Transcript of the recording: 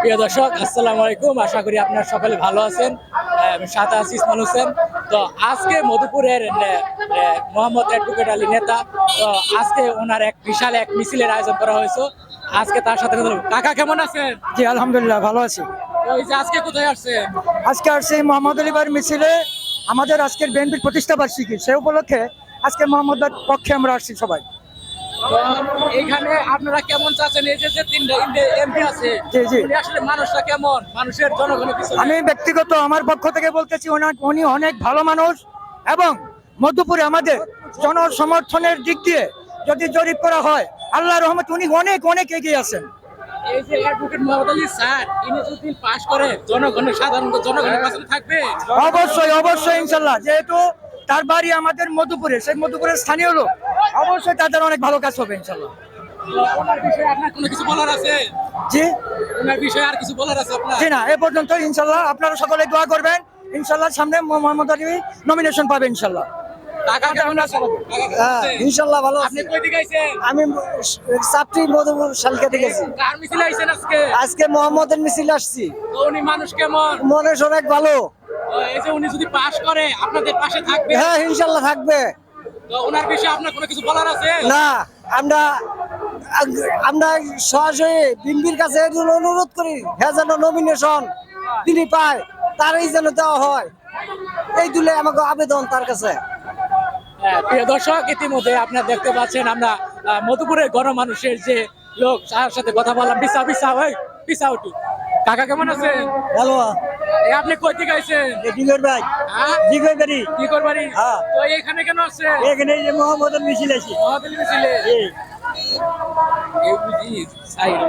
প্রিয় দর্শক আসসালামু আলাইকুম। আশা করি আপনারা সকলে ভালো আছেন সাথে আছি ইসমাল হোসেন। তো আজকে মধুপুরের মোহাম্মদ অ্যাডভোকেট আলী নেতা। তো আজকে ওনার এক বিশাল এক মিছিলের আয়োজন করা হয়েছে। আজকে তার সাথে কাকা কেমন আছেন? জি আলহামদুলিল্লাহ ভালো আছি। যে আজকে কোথায় আসছেন? আজকে আসছে মোহাম্মদ আলীবার মিছিলে। আমাদের আজকের বিএনপির প্রতিষ্ঠা বার্ষিকী সে উপলক্ষে আজকে মোহাম্মদের পক্ষে আমরা আসছি সবাই। তো এইখানে আপনারা কেমন চাচ্ছেন? এই যে তিনটা এমপি আছে জি, জি। আসলে মানুষটা কেমন? মানুষের জনগণের পিছনে। আমি ব্যক্তিগত আমার পক্ষ থেকে বলতেছি ওনার উনি অনেক ভালো মানুষ এবং মধ্যপুরে আমাদের জনসমর্থনের দিক দিয়ে যদি জরিপ করা হয় আল্লাহ রহমত উনি অনেক অনেক এগিয়ে আছেন। এই যে অ্যাডভোকেট মোহাম্মদ আলী স্যার ইনি যদি পাশ করে জনগণের সাধারণ জনগণের পাশে থাকবে। অবশ্যই অবশ্যই ইনশাল্লাহ। যেহেতু তার বাড়ি আমাদের মধুপুরে। সেই মধুপুরের স্থানীয় লোক। অবশ্যই তাদের অনেক ভালো কাজ হবে ইনশাল্লাহ। আপনার কোনো কিছু বলার আছে? জি? ওনার বিষয়ে আর কিছু বলার আছে আপনার? না এ পর্যন্ত ইনশাল্লাহ। আপনারা সকলে দোয়া করবেন। ইনশাল্লাহ সামনে মোহাম্মদ আলী নমিনেশন পাবে ইনশাল্লাহ। হ্যাঁ? ইনশাল্লাহ ভালো আমি চাপটি মধুপুর আজকে? আজকে মোহাম্মদের মিছিল আসছি। উনি মানুষ কেমন? মনে অনেক ভালো। এই যে উনি যদি পাশ করে আপনাদের পাশে থাকবে? হ্যাঁ ইনশাল্লাহ থাকবে। তো ওনার বিষয়ে আপনার কোনো কিছু বলার আছে? না আমরা আমরা সরাসরি বিম্বির কাছে অনুরোধ করি হ্যাঁ যেন নমিনেশন তিনি পায় তারই যেন দেওয়া হয়। এই তুলে আমাকে আবেদন তার কাছে। হ্যাঁ, প্রিয় দর্শক ইতিমধ্যে আপনারা দেখতে পাচ্ছেন আমরা মধুপুরের গণমানুষের যে লোক তার সাথে কথা বললাম বিসা বিসা ওই বিসা উঠু কাকা কেমন আছেন? ভালো। আপনি কই থেকে আইছেন? দিগর ভাই। হ্যাঁ? দিগর বাড়ি। কি বাড়ি? হ্যাঁ। তো এখানে কেন আছেন? এখানে যে মোহাম্মদের মিছিল আছে। মোহাম্মদের মিছিলে? এই বুঝি সাইড